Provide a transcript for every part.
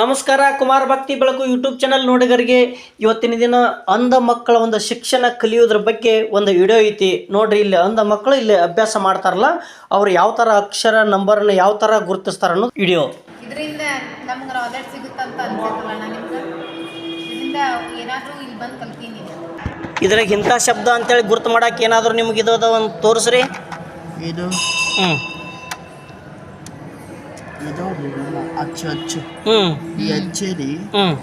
ನಮಸ್ಕಾರ ಕುಮಾರ ಭಕ್ತಿ ಬೆಳಕು ಯೂಟ್ಯೂಬ್ ಚಾನಲ್ ನೋಡಿಗರಿಗೆ. ಇವತ್ತಿನ ದಿನ ಅಂಧ ಮಕ್ಕಳ ಒಂದು ಶಿಕ್ಷಣ ಕಲಿಯೋದ್ರ ಬಗ್ಗೆ ಒಂದು ವಿಡಿಯೋ ಐತಿ. ನೋಡ್ರಿ ಇಲ್ಲಿ ಅಂಧ ಮಕ್ಕಳು ಇಲ್ಲಿ ಅಭ್ಯಾಸ ಮಾಡ್ತಾರಲ್ಲ ಅವ್ರು ಯಾವ ತರ ಅಕ್ಷರ ನಂಬರ್ನ ಯಾವ ತರ ಗುರುತಿಸ್ತಾರ ಅನ್ನೋದು ವಿಡಿಯೋ ಇದರಿಂದ ನಮ್ಗೆ ನಾಲೆಡ್ಜ್ ಸಿಗುತ್ತಂತ ಅನ್ಸುತ್ತಲ್ಲ ನಿಮ್ಗೆ? ಇದರಿಂದ ಏನಾದರೂ ಇಲ್ಲಿ ಬಂದು ಕಲ್ತೀನಿ. ಇದ್ರಾಗ ಇಂಥ ಶಬ್ದ ಅಂತೇಳಿ ಗುರುತು ಮಾಡಕ್ಕೆ ಏನಾದರೂ ನಿಮ್ಗೆ ಇದು ಅದ ಒಂದು ತೋರಿಸ್ರಿ. ಇದು ಹ್ಞೂ ಇದು ಅಚ್ಚು ಅಚ್ಚು ಹ್ಞೂ ಈ ಅಚ್ಚೇರಿ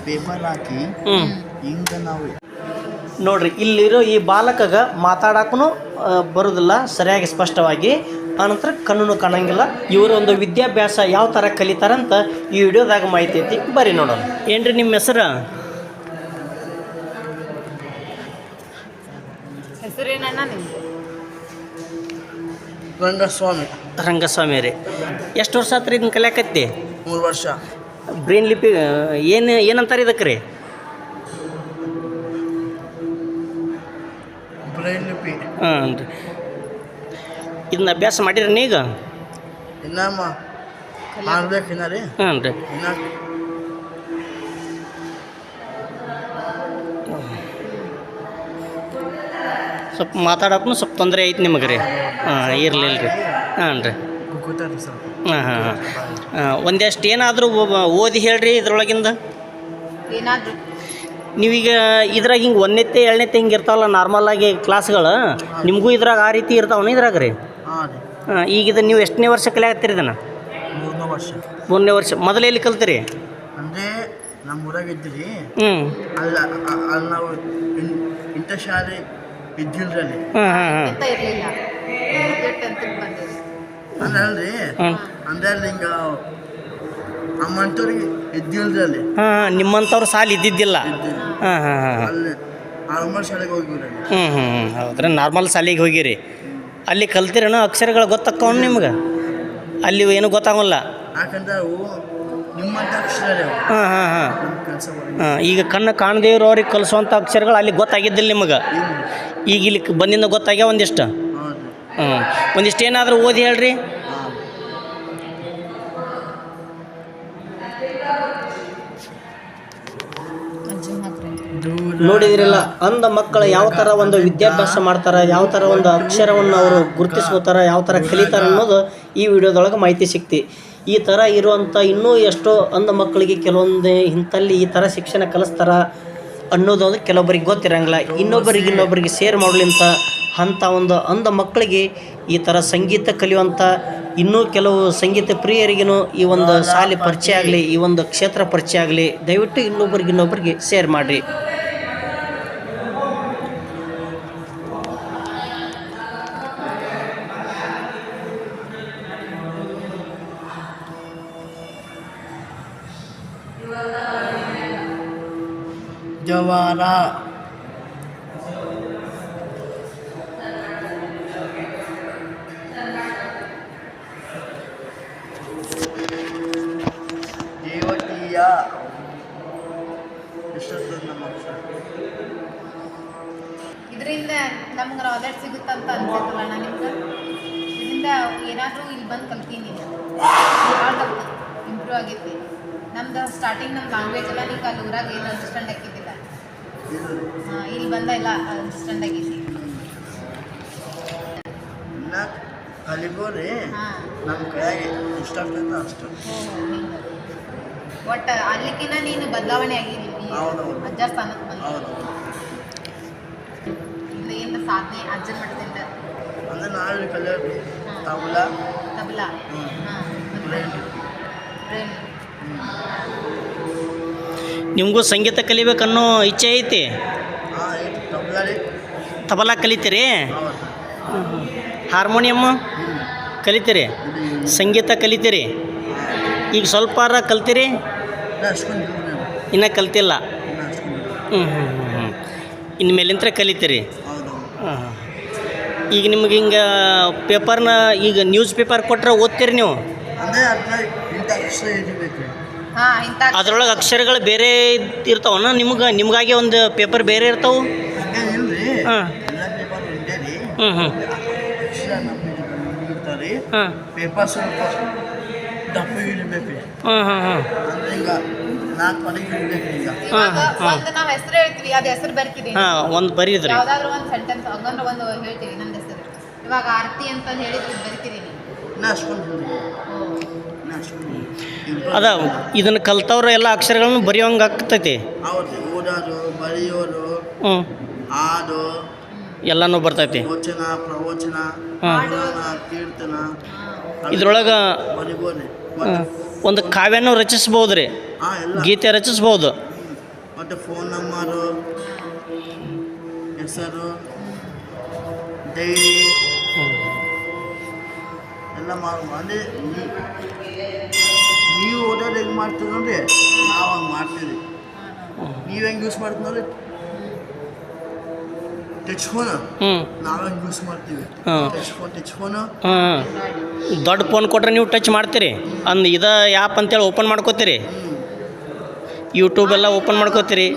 ಪೇಪರ್ ಹಾಕಿ ಹಿಂಗ ನಾವು ನೋಡ್ರಿ ಇಲ್ಲಿರೋ ಈ ಬಾಲಕಗ ಮಾತಾಡಕ್ಕೂ ಬರೋದಿಲ್ಲ ಸರಿಯಾಗಿ ಸ್ಪಷ್ಟವಾಗಿ. ಆನಂತರ ಕಣ್ಣು ಕಾಣಂಗಿಲ್ಲ. ಇವರು ಒಂದು ವಿದ್ಯಾಭ್ಯಾಸ ಯಾವ ಥರ ಕಲಿತಾರಂತ ಈ ವಿಡಿಯೋದಾಗ ಮಾಹಿತಿ ಐತಿ ಬರೀ ನೋಡೋಣ. ಏನ್ರಿ ನಿಮ್ಮ ಹೆಸರು? ಹೆಸರೇನಣ್ಣ ನಿಮ್ಮ ರಂಗಸ್ವಾಮಿ ರಂಗಸ್ವಾಮಿ ರೀ ಎಷ್ಟು ವರ್ಷ ಆತ್ರಿ ಇದನ್ನ ಕಲಿಯಾಕತ್ತಿ? ಮೂರು ವರ್ಷ. ಬ್ರೈನ್ ಲಿಪಿ ಏನು ಏನಂತಾರೆ ಇದಕ್ಕೆ ರೀ? ಬ್ರೈನ್ ಲಿಪಿ. ಹಾಂ ರೀ. ಇದನ್ನ ಅಭ್ಯಾಸ ಮಾಡಿರಿ ಈಗ ಇನ್ನ ಮಾಡ್ಬೇಕು ರೀ. ಹಾಂ ರೀ. ಇನ್ನ ಸ್ವಲ್ಪ ಮಾತಾಡೋಕ್ಕೂ ಸ್ವಲ್ಪ ತೊಂದರೆ ಐತೆ ನಿಮಗೆ ರೀ. ಹಾಂ ಇರಲಿಲ್ಲ ರೀ. ಹಾಂ ರೀ. ಹಾಂ ಹಾಂ ಹಾಂ. ಒಂದಷ್ಟು ಏನಾದರೂ ಓದಿ ಹೇಳ್ರಿ ಇದ್ರೊಳಗಿಂದ? ಏನಾದರೂ. ನೀವೀಗ ಇದ್ರಾಗ ಹಿಂಗೆ ಒಂದನೇತ್ತೆ ಎರಡನೇತ್ತೆ ಹಿಂಗೆ ಇರ್ತಾವಲ್ಲ ನಾರ್ಮಲಾಗಿ ಕ್ಲಾಸ್ಗಳು ನಿಮಗೂ ಇದ್ರಾಗ ಆ ರೀತಿ ಇರ್ತಾವನು ಇದ್ರಾಗ ರೀ? ಹಾಂ ಈಗ ಇದು ನೀವು ಎಷ್ಟನೇ ವರ್ಷ ಕಲಿಯಾಕತ್ತೀರಿ ಇದನ್ನು? ಮೂರನೇ ವರ್ಷ. ಮೂರನೇ ವರ್ಷ. ಮೊದಲು ಎಲ್ಲಿ ಕಲ್ತೀರಿ? ಅಂದರೆ ನಮ್ಮ ಊರಾಗ ಇದ್ದೀರಿ ಹ್ಞೂ ಅಲ್ಲ ಅಲ್ಲಿ ನಾವು ಇಂಥ ಶಾಲೆ ಇದ್ದಿಲ್ರಿ ಹಾಂ ಹಾಂ ಹಾಂ. ಇರಲಿಲ್ಲ. ಬಂದಿರಿ ಅಂದ್ರೆ ಹಿಂಗ ನಮ್ಮಂತವ್ರಿಗೆ ಇದ್ದಿಲ್ರಿ ಅಲ್ಲಿ ಹಾಂ ಹಾಂ ನಿಮ್ಮಂಥವ್ರು ಸಾಲ ಇದ್ದಿದ್ದಿಲ್ಲ. ಹಾಂ ಹಾಂ ಹಾಂ. ಅಲ್ಲಿ ಆಲ್ಮೋಸ್ಟ್ ಶಾಲೆಗೆ ಹೋಗಿವ್ರಿ ಹ್ಞೂ ಹ್ಞೂ ಹ್ಞೂ ಹೌದ್ರಿ ನಾರ್ಮಲ್ ಶಾಲೆಗೆ ಹೋಗಿರಿ. ಅಲ್ಲಿ ಕಲ್ತಿರೇನೋ ಅಕ್ಷರಗಳು ಗೊತ್ತಾಕ್ಕವ್ ನಿಮ್ಗೆ? ಅಲ್ಲಿ ಏನು ಗೊತ್ತಾಗಲ್ಲ. ಯಾಕಂದ್ರೆ ಅವು ನಿಮ್ಮಂತ ಅಕ್ಷರ ಹಾಂ ಹಾಂ ಹಾಂ. ಕೆಲಸ ಹಾಂ ಈಗ ಕಣ್ಣು ಕಾಣದೇ ಇರೋರಿಗೆ ಕಲಿಸುವಂಥ ಅಕ್ಷರಗಳು ಅಲ್ಲಿ ಗೊತ್ತಾಗಿದ್ದಿಲ್ಲ ನಿಮಗೆ. ಈಗ ಇಲ್ಲಿ ಬಂದಿಂದ ಗೊತ್ತಾಗ್ಯಾವ ಒಂದಿಷ್ಟು? ಹ್ಞೂ ಒಂದಿಷ್ಟು ಏನಾದರೂ ಓದಿ ಹೇಳ್ರಿ. ನೋಡಿದಿರಲ್ಲ ಅಂಧ ಮಕ್ಕಳು ಯಾವ ಥರ ಒಂದು ವಿದ್ಯಾಭ್ಯಾಸ ಮಾಡ್ತಾರೆ, ಯಾವ ಥರ ಒಂದು ಅಕ್ಷರವನ್ನು ಅವರು ಗುರುತಿಸ್ಕೋತಾರ, ಯಾವ ಥರ ಕಲಿತಾರೆ ಅನ್ನೋದು ಈ ವಿಡಿಯೋದೊಳಗೆ ಮಾಹಿತಿ ಸಿಕ್ತಿ. ಈ ಥರ ಇರುವಂಥ ಇನ್ನೂ ಎಷ್ಟೋ ಅಂಧ ಮಕ್ಕಳಿಗೆ ಕೆಲವೊಂದು ಇಂಥಲ್ಲಿ ಈ ಥರ ಶಿಕ್ಷಣ ಕಲಿಸ್ತಾರ ಅನ್ನೋದು ಒಂದು ಕೆಲವೊಬ್ಬರಿಗೆ ಗೊತ್ತಿರಂಗಿಲ್ಲ. ಇನ್ನೊಬ್ಬರಿಗೆ ಇನ್ನೊಬ್ಬರಿಗೆ ಶೇರ್ ಮಾಡಲಿಂತ ಅಂಥ ಒಂದು ಅಂಧ ಮಕ್ಕಳಿಗೆ ಈ ಥರ ಸಂಗೀತ ಕಲಿಯುವಂಥ ಇನ್ನೂ ಕೆಲವು ಸಂಗೀತ ಪ್ರಿಯರಿಗೂ ಈ ಒಂದು ಶಾಲೆ ಪರಿಚಯ ಆಗಲಿ, ಈ ಒಂದು ಕ್ಷೇತ್ರ ಪರಿಚಯ ಆಗಲಿ, ದಯವಿಟ್ಟು ಇನ್ನೊಬ್ಬರಿಗೆ ಇನ್ನೊಬ್ಬರಿಗೆ ಶೇರ್ ಮಾಡಿರಿ. ಅಕ್ಷರ ಇದರಿಂದ ನಮ್ಗೆ ನಾಲೆಡ್ಜ್ ಸಿಗುತ್ತಂತ ಅನ್ಸುತ್ತಲ್ಲ ನಿಮ್ಗೆ? ಇದರಿಂದ ಏನಾದರೂ ಇಲ್ಲಿ ಬಂದು ಕಲ್ತೀನಿ. ಇಂಪ್ರೂವ್ ಆಗೈತಿ ನಮ್ದು ಸ್ಟಾರ್ಟಿಂಗ್ ನಮ್ಮ ಲ್ಯಾಂಗ್ವೇಜ್ ಎಲ್ಲ ನೀವು ಅಲ್ಲಿ ಊರಾಗ ಏನು ಅಂಡರ್ಸ್ಟ್ಯಾಂಡ್ ಆಗಿದ್ದಿಲ್ಲ ಇದು ಹಾಂ ಇಲ್ಲಿ ಬಂದ ಎಲ್ಲ ಸ್ಟ್ಯಾಂಡ್ ಆಗೈತಿ ಇನ್ನ ಕಲಿಬೋರಿ ನಮ್ಮ ಕೈಯಾಗೆ ಇಷ್ಟಾಗ್ತದೆ ಅಷ್ಟು. ಒಟ್ಟು ಅಲ್ಲಿಗಿನ ನೀನು ಬದಲಾವಣೆ ಆಗಿದ್ದೀನಿ. ಅಜ್ಜ ಸ್ಥಾನಕ್ಕೆ ಬಂದ ಇಲ್ಲಿ ಏನು ಸಾಧನೆ ಅಜ್ಜನ ಮಟ್ಟದಿಂದ ಅಂದ್ರೆ ನಾಳೆ ಕಲಿಯೋದು. ತಬಲ. ತಬಲಾ. ಹಾಂ ಬ್ರೈನ್ ಬ್ರೈನ್ ನಿಮಗೂ ಸಂಗೀತ ಕಲಿಬೇಕನ್ನೋ ಇಚ್ಛೆ ಐತಿ? ತಬಲ ಕಲಿತೀರಿ? ಹಾರ್ಮೋನಿಯಮ್ಮು? ಹಾರ್ಮೋನಿಯಮ್ ಕಲಿತೀರಿ? ಸಂಗೀತ ಕಲಿತೀರಿ? ಈಗ ಸ್ವಲ್ಪ ಕಲ್ತೀರಿ? ಇನ್ನ ಕಲ್ತಿಲ್ಲ? ಇನ್ನ ಹ್ಞೂ ಹ್ಞೂ ಹ್ಞೂ ಹ್ಞೂ ಇನ್ನು ಮೇಲಿಂತ್ರ ಕಲಿತೀರಿ? ಹಾಂ ಈಗ ನಿಮ್ಗೆ ಹಿಂಗೆ ಪೇಪರ್ನ ಈಗ ನ್ಯೂಸ್ ಪೇಪರ್ ಕೊಟ್ಟರೆ ಓದ್ತೀರಿ ನೀವು? ಅದ್ರೊಳಗೆ ಅಕ್ಷರಗಳು ಬೇರೆ ಇರ್ತಾವನ ನಿಮ್ಗೆ ನಿಮ್ಗಾಗಿ ಒಂದು ಪೇಪರ್ ಬೇರೆ ಇರ್ತಾವೆ? ಹಾಂ ಹ್ಞೂ ಹಾಂ ಹಾಂ ಹಾಂ ನಾಲ್ಕು ಈಗ. ನಾವು ಹೆಸರು ಹೇಳ್ತೀವಿ ಅದು ಹೆಸರು ಹಾಂ ಒಂದು ಬರೀದ್ರಿ. ಯಾವ್ದಾದ್ರು ಒಂದು ಸೆಂಟೆನ್ಸ್ ಹಂಗಂದ್ರೆ ಒಂದು ಹೇಳ್ತೀವಿ ನನ್ನ ಹೆಸರು. ಇವಾಗ ಆರತಿ ಅಂತ ಹೇಳಿದ್ರೆ ಬರ್ತೀರಿ ಅಷ್ಟೊಂದು ಅದ ಇದನ್ನು ಕಲ್ತವ್ರು ಎಲ್ಲ ಅಕ್ಷರಗಳನ್ನು ಬರೆಯೋಂಗೆ ಆಗ್ತೈತಿ. ಓದೋದು ಬರೆಯೋದು ಹ್ಞೂ ಆಡು ಎಲ್ಲನೂ ಬರ್ತೈತಿ. ವಚನ ಪ್ರವಚನ ಕೀರ್ತನ ಇದ್ರೊಳಗೆ ಒಂದು ಕಾವ್ಯನೂ ರಚಿಸ್ಬೋದು ರೀ ಗೀತೆ ರಚಿಸ್ಬೋದು. ಮತ್ತು ಫೋನ್ ನಂಬರು ಹೆಸರು ಡೈರಿ ಎಲ್ಲ ಮಾಡಿ ಅಂದರೆ ನೀವು ಓದೋದು ಹೆಂಗೆ ಮಾಡ್ತೀವಿ ನೋಡಿ ನಾವು ಹಂಗೆ ಮಾಡ್ತೀವಿ. ನೀವು ಹೆಂಗೆ ಯೂಸ್ ಮಾಡ್ತೀವಿ ಟಚ್ ಫೋನ್ ಹ್ಞೂ ನಾವು ಹೆಂಗೆ ಯೂಸ್ ಮಾಡ್ತೀವಿ. ಟಚ್ ಫೋನ್ ಟಚ್ ಫೋನ್ ದೊಡ್ಡ ಫೋನ್ ಕೊಟ್ರೆ ನೀವು ಟಚ್ ಮಾಡ್ತೀರಿ. ಅಂದ್ ಇದ ಆ್ಯಪ್ ಅಂತೇಳಿ ಓಪನ್ ಮಾಡ್ಕೋತೀರಿ. ಯೂಟ್ಯೂಬ್ ಎಲ್ಲ ಓಪನ್ ಮಾಡ್ಕೋತೀರಿ.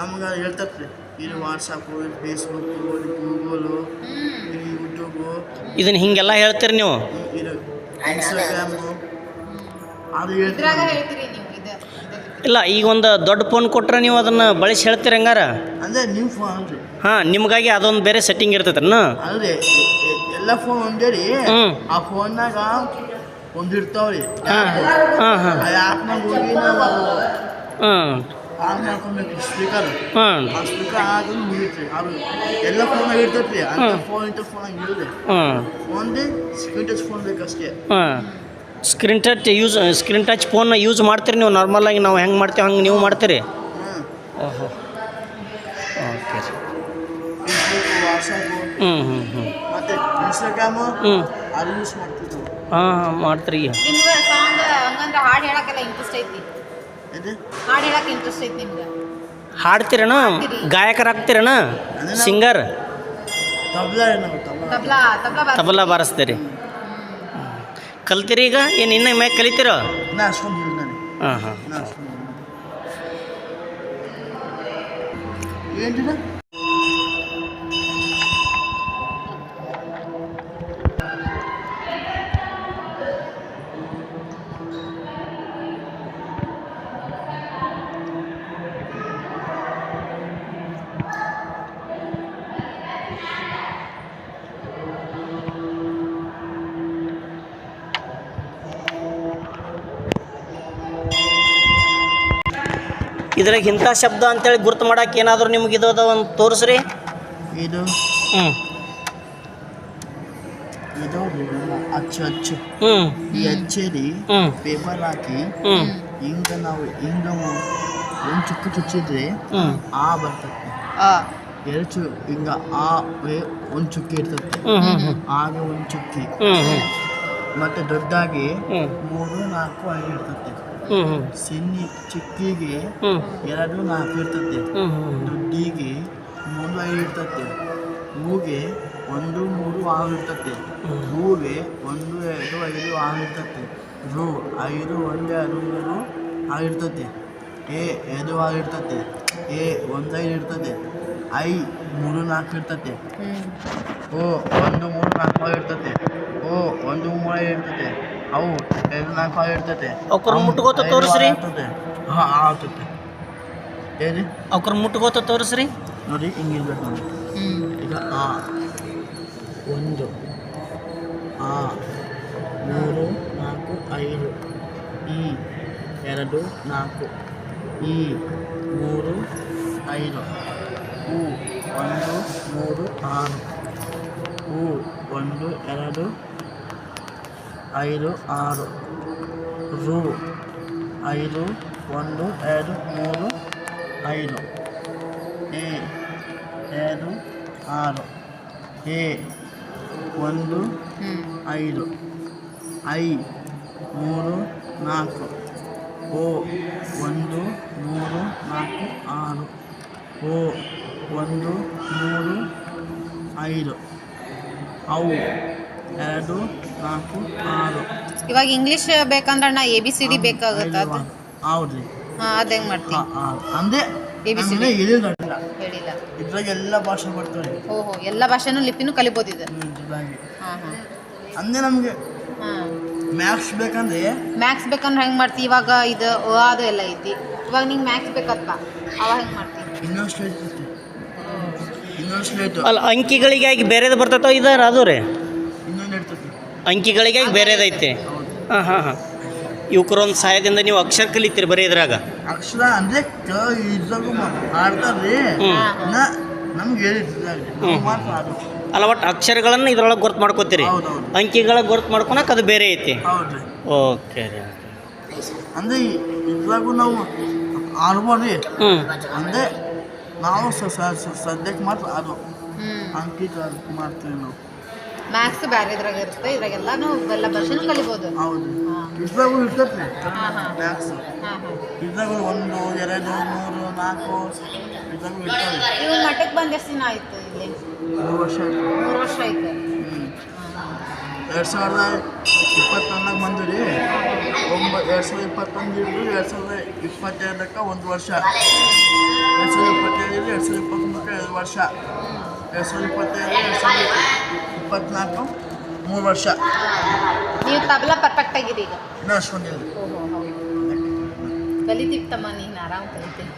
ನಮ್ಗೆ ಹೇಳ್ತತ್ರಿ. ಇದು ವಾಟ್ಸಪ್ಪು ಇದು ಫೇಸ್ಬುಕ್ಕು ಇದು ಗೂಗಲು ಇದನ್ನು ಹಿಂಗೆಲ್ಲ ಹೇಳ್ತೀರಿ ನೀವು. ಇಲ್ಲ ಈಗ ಒಂದು ದೊಡ್ಡ ಫೋನ್ ಕೊಟ್ರೆ ನೀವು ಅದನ್ನು ಬಳಸಿ ಹೇಳ್ತೀರಿ ಹಂಗಾರ? ಹಾಂ ನಿಮಗಾಗಿ ಅದೊಂದು ಬೇರೆ ಸೆಟ್ಟಿಂಗ್ ಇರ್ತೈತೆ ಎಲ್ಲ ಫೋನ್ ಒಂದೇ ರೀ. ಹ್ಮ್. ಆ ಫೋನ್ನಾಗ ಒಂದು ಇರ್ತಾವ್ರಿ. ಹಾಂ ಹಾಂ ಹಾಂ. ಹಾಂ. ಆನ್ ಮಾಡ್ಕೊಬೇಕು ಸ್ಪೀಕರ್ ಹಾಂ. ಆ ಸ್ಪೀಕರ್ ಆಗೋದು ಮುಗಿತ್ರಿ ಅದು ಎಲ್ಲ ಫೋನಾಗ ಇರ್ತೈತ್ರಿ ಅಂತ ಫೋನ್ ಇಂಥ ಫೋನಾಗ ಇಲ್ಲದೆ ಹಾಂ. ಒಂದೇ ಸ್ಕ್ರೀನ್ ಟಚ್ ಫೋನ್ ಬೇಕಷ್ಟೇ ಹಾಂ. Screen touch use screen touch phone use ಮಾಡ್ತೀರಿ ನೀವು? ನಾರ್ಮಲಾಗಿ ನಾವು ಹೆಂಗೆ ಮಾಡ್ತೀವಿ ಹಂಗೆ ನೀವು ಮಾಡ್ತೀರಿ? ಓಹೋ. ಓಕೆ ಹ್ಞೂ ಹ್ಞೂ ಹ್ಞೂ ಮತ್ತು ಇನ್ಸ್ಟಾಗ್ರಾಮು ಹ್ಞೂ ಅದು ಯೂಸ್ ಹಾಂ ಹಾಂ ಮಾಡ್ತೀರಿ ಹಾಡು ಹೇಳಕ್ಕೆಲ್ಲ ಇಂಟ್ರೆಸ್ಟ್ ಐತಿ. ಹಾಡು ಹೇಳಕ್ಕೆ ಇಂಟ್ರೆಸ್ಟ್ ಐತಿ ನಿಮ್ಗೆ? ಹಾಡ್ತೀರಣ ಗಾಯಕರಾಗ್ತೀರಣ ಸಿಂಗರ್? ತಬಲಾ ನಾವು ತಬ್ಲ ತಬ್ಲಾ ತಬ್ಲಾ ಬಾರ್ಸಿ- ತಬಲ ಬಾರಿಸ್ತೀರಿ. ಕಲ್ತೀರಿ ಈಗ? ಏನು ಇನ್ನೂ ಮ್ಯಾಗ ಕಲಿತೀರೋ? ಹಾಂ ಅಷ್ಟೊಂದು ಇಲ್ಲ ನನಗೆ ಹಾಂ ಹಾಂ. ಏನಿಲ್ಲ ಇದ್ರಾಗ ಇಂಥ ಶಬ್ದ ಅಂತೇಳಿ ಗುರ್ತು ಮಾಡಕ್ಕೆ ಏನಾದರೂ ನಿಮ್ಗೆ ಇದು ಅದ ಒಂದು ತೋರಿಸ್ರಿ. ಇದು? ಹ್ಞೂ ಇದು ಅಚ್ಚು ಅಚ್ಚು. ಹ್ಞೂ ಈ ಅಚ್ಚೇರಿ ಹ್ಞೂ ಪೇಪರ್ ಹಾಕಿ ಹ್ಞೂ ಹಿಂಗ ನಾವು ಹಿಂಗ ಒಂದು ಚುಕ್ಕು ಚುಚ್ಚಿದ್ರೆ ಹ್ಞೂ ಆ ಬರ್ತದೆ ಆ, ಎರಡು ಚು ಹಿಂಗ ಆ ಒಂದು ಚುಕ್ಕಿ ಇರ್ತದೆ ಹ್ಞೂ ಹ್ಞೂ ಆಗ ಒಂದು ಚುಕ್ಕಿ. ಹ್ಞೂ ಹ್ಞೂ ಮತ್ತೆ ದೊಡ್ಡಾಗಿ ಮೂರು ನಾಲ್ಕು ಐದು ಇರ್ತದೆ ಸಿನ್ನಿ ಚಿಕ್ಕಿಗೆ ಎರಡು ನಾಲ್ಕು ಇರ್ತದೆ ದುಡ್ಡಿಗೆ ಮೂರು ಐದು ಇರ್ತದೆ ಹೂಗೆ ಒಂದು ಮೂರು ಆರು ಇರ್ತದೆ ಹೂಗೆ ಒಂದು ಎರಡು ಐದು ಆರು ಇರ್ತದೆ ರು ಐದು ಒಂದು ಎರಡು ಮೂರು ಆರು ಇರ್ತದೆ ಎ ಎರಡು ಆರು ಇರ್ತದೆ ಎ ಒಂದು ಐದು ಇರ್ತದೆ ಐ ಮೂರು ನಾಲ್ಕು ಇರ್ತದೆ ಹ್ಮ್. ಓ ಒಂದು ಮೂರು ನಾಲ್ಕು ಇರ್ತದೆ ಓ ಒಂದು ಮೂರು ಇರ್ತದೆ ಅವು ನಾಲ್ಕು ಆರು ಇರ್ತದೆ. ಅವ್ಕರು ಮುಟ್ಕೋತ ತೋರಿಸ್ರಿ. ಹಾಂ ಆಗ್ತದೆ ಹೇಳಿ? ಅವ್ರ ಮುಟ್ಕೋತ ತೋರಿಸ್ರಿ. ನೋಡಿ ಹಿಂಗಿರ್ಬೇಕು ನೋಡಿ. ಹ್ಮ್. ಈಗ ಆ ಒಂದು ಆ ಮೂರು ನಾಲ್ಕು ಐದು ಈ ಎರಡು ನಾಲ್ಕು ಈ ಮೂರು ಐದು ಹೂ ಒಂದು ಮೂರು ಆರು ಹೂ ಒಂದು ಎರಡು ಐದು ಆರು. ರು ಐದು, ಒಂದು, ಎರಡು, ಮೂರು, ಐದು. ಎ, ಎರಡು, ಆರು. ಎ, ಒಂದು. ಐದು. ಐ, ಮೂರು, ನಾಲ್ಕು. ಓ, ಒಂದು, ಮೂರು, ನಾಲ್ಕು, ಆರು. ಓ, ಒಂದು, ಮೂರು, ಐದು. ಅವು. ಎರಡು ನಾಲ್ಕು ಆರು. ಇವಾಗ ಇಂಗ್ಲಿಷ್ ಬೇಕಂದ್ರೆ ನಾ ಎ ಬಿ ಸಿ ಡಿ ಬೇಕಾಗುತ್ತೆ ಅದು ಹೌದ್ರಿ ಹಾಂ ಅದು ಹೆಂಗೆ ಮಾಡ್ತೀನಿ ಅಂದೆ ABCD. ಹೇಳಿಲ್ಲ ಹೇಳಿಲ್ಲ. ಇದ್ರಾಗ ಎಲ್ಲ ಭಾಷೆ ಬರ್ತವೆ. ಓಹೋ ಎಲ್ಲ ಭಾಷೆನೂ ಲಿಪಿನೂ ಕಲಿಬೋದು ಇದು. ಹಾಂ ಹಾಂ. ಅಂದೆ ನಮಗೆ ಹಾಂ. ಮ್ಯಾಕ್ಸ್ ಬೇಕಂದ್ರೆ ಮ್ಯಾಕ್ಸ್ ಬೇಕಂದ್ರೆ ಹೆಂಗೆ ಮಾಡ್ತೀವಿ ಇವಾಗ ಇದು ಅದು ಎಲ್ಲ ಐತಿ. ಇವಾಗ ನಿಂಗೆ ಮ್ಯಾಕ್ಸ್ ಬೇಕಪ್ಪ. ಅವಾಗ ಹೆಂಗೆ ಮಾಡ್ತೀವಿ ಇನ್ನೊಂದು ಇನ್ನೊಂದು ಅಲ್ಲ ಅಂಕಿಗಳಿಗಾಗಿ ಬೇರೆದು ಬರ್ತೈತೋ ಇದಾರ ಅದು ರೀ? ಅಂಕಿಗಳಿಗಾಗಿ ಬೇರೆದೈತೆ ಹಾಂ ಹಾಂ ಹಾಂ ಹಾಂ. ಇವಕ್ರೊಂದು ಸಹಾಯದಿಂದ ನೀವು ಅಕ್ಷರ ಕಲಿತೀರಿ ಬರೀ ಇದ್ರಾಗ? ಅಕ್ಷರ ಅಂದ್ರೆ ಕ ಇದ್ರಾಗೂ ನಾ ನಮ್ಗೆ ಅಲ್ಲ ಒಟ್ಟು ಅಕ್ಷರಗಳನ್ನು ಇದ್ರೊಳಗೆ ಗುರ್ತು ಮಾಡ್ಕೋತೀರಿ. ಅಂಕಿಗಳ ಗುರ್ತು ಮಾಡ್ಕೊಳಕ್ಕೆ ಅದು ಬೇರೆ ಐತಿ. ಓಕೆ ರೀ ಅಂದ್ರೆ ಇದ್ರಾಗೂ ನಾವು ಆಡ್ಬೋದ್ರಿ ಹ್ಞೂ ಅಂದ್ರೆ ನಾವು ಸ- ಸ- ಸ- ಸದ್ಯಕ್ಕೆ ಮಾತ್ರ ಅದು. ಹ್ಞೂ ಅಂಕಿ ಮಾಡ್ತೀವಿ ನಾವು. ಮ್ಯಾಕ್ಸ್ ಬೇರೆ ಇದ್ರಾಗ ಇರುತ್ತೆ ಇದ್ರಾಗೆಲ್ಲಾನು ಎಲ್ಲ ಭಾಷೆನೂ ಕಲಿಬೋದು. ಹೌದು. ಇದ್ರಾಗೂ ಹಾಂ ಹಾಂ. ಇದ್ರಾಗೂ ಒಂದು ಎರಡು ಮೂರು ನಾಲ್ಕು ಇದ್ರಾಗೂ ಇರ್ತವೆ ಇವು ಮಠಕ್ಕೆ ಬಂದು ಎಷ್ಟು ದಿನ ಆಯ್ತು ಇಲ್ಲಿ. ಮೂರು ವರ್ಷ ಆಯ್ತು. ಮೂರು ವರ್ಷ ಆಯ್ತು. ಎರಡು ಸಾವಿರದ ಇಪ್ಪತ್ತೊಂದಾಗ ಬಂದಿರಿ. ಒಂಬ ಎರಡು ಸಾವಿರದ ಇಪ್ಪತ್ತೊಂದು ಇದ್ದು ಎರಡು ಸಾವಿರದ ಇಪ್ಪತ್ತೆರಡಕ್ಕೆ ಒಂದು ವರ್ಷ. ಎರಡು ಸಾವಿರದ ಇಪ್ಪತ್ತೇಳು ಎರಡು ಸಾವಿರದ ಇಪ್ಪತ್ತೊಂದಕ್ಕೆ ಎರಡು ವರ್ಷ. ಎರಡು ಸಾವಿರದ ಇಪ್ಪತ್ತೈದು ಎರಡು ಸಾವಿರದ ಇಪ್ಪತ್ನಾಲ್ಕು ಮೂರು ವರ್ಷ. ನೀವು ತಬಲ ಪರ್ಫೆಕ್ಟ್ ಆಗಿದೆ ಈಗ. ಇನ್ನೂ ಅಷ್ಟೊಂದಿಲ್ಲ ಓಹೋ ಹೌದು. ಕಲಿತೀವಿ ತಮ್ಮ ನೀನು ಆರಾಮ್ ಕಲಿತೀನಿ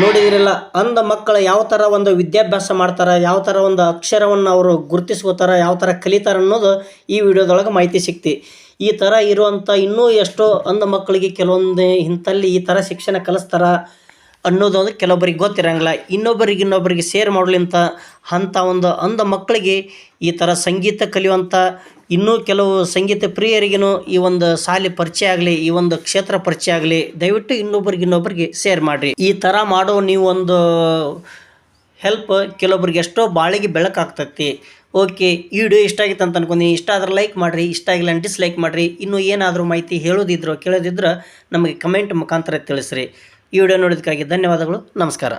ನೋಡಿದಿರಲ್ಲ ಅಂಧ ಮಕ್ಕಳು ಯಾವ ಥರ ಒಂದು ವಿದ್ಯಾಭ್ಯಾಸ ಮಾಡ್ತಾರೆ ಯಾವ ಥರ ಒಂದು ಅಕ್ಷರವನ್ನು ಅವರು ಗುರುತಿಸ್ಕೋತಾರೆ ಯಾವ ಥರ ಕಲಿತಾರೆ ಅನ್ನೋದು ಈ ವಿಡಿಯೋದೊಳಗೆ ಮಾಹಿತಿ ಸಿಕ್ತಿ. ಈ ಥರ ಇರುವಂಥ ಇನ್ನೂ ಎಷ್ಟೋ ಅಂಧ ಮಕ್ಕಳಿಗೆ ಕೆಲವೊಂದು ಇಂಥಲ್ಲಿ ಈ ಥರ ಶಿಕ್ಷಣ ಕಲಿಸ್ತಾರ. ಅನ್ನೋದು ಒಂದು ಕೆಲವೊಬ್ಬರಿಗೆ ಗೊತ್ತಿರಂಗಿಲ್ಲ. ಇನ್ನೊಬ್ಬರಿಗೆ ಇನ್ನೊಬ್ಬರಿಗೆ ಶೇರ್ ಮಾಡಲಿಂತ ಅಂಥ ಒಂದು ಅಂಧ ಮಕ್ಕಳಿಗೆ ಈ ಥರ ಸಂಗೀತ ಕಲಿಯುವಂಥ ಇನ್ನೂ ಕೆಲವು ಸಂಗೀತ ಪ್ರಿಯರಿಗೂ ಈ ಒಂದು ಶಾಲೆ ಪರಿಚಯ ಆಗಲಿ, ಈ ಒಂದು ಕ್ಷೇತ್ರ ಪರಿಚಯ ಆಗಲಿ, ದಯವಿಟ್ಟು ಇನ್ನೊಬ್ಬರಿಗೆ ಇನ್ನೊಬ್ಬರಿಗೆ ಸೇರ್ ಮಾಡಿರಿ. ಈ ಥರ ಮಾಡೋ ನೀವು ಒಂದು ಹೆಲ್ಪ್ ಕೆಲವೊಬ್ರಿಗೆ ಎಷ್ಟೋ ಬಾಳಿಗೆ ಬೆಳಕಾಗ್ತೈತಿ ಓಕೆ ಈ ವಿಡಿಯೋ ಇಷ್ಟ ಆಗಿತ್ತು ಅಂತ ಅನ್ಕೊಂಡಿ ಇಷ್ಟ ಆದ್ರೆ ಲೈಕ್ ಮಾಡಿರಿ, ಇಷ್ಟ ಆಗಿಲ್ಲ ಡಿಸ್ಲೈಕ್ ಮಾಡಿರಿ. ಇನ್ನೂ ಏನಾದರೂ ಮಾಹಿತಿ ಹೇಳೋದಿದ್ರು, ಕೇಳೋದಿದ್ರೆ ನಮಗೆ ಕಮೆಂಟ್ ಮುಖಾಂತರ ತಿಳಿಸ್ರಿ. ಈ ವಿಡಿಯೋ ನೋಡೋದಕ್ಕಾಗಿ ಧನ್ಯವಾದಗಳು. ನಮಸ್ಕಾರ.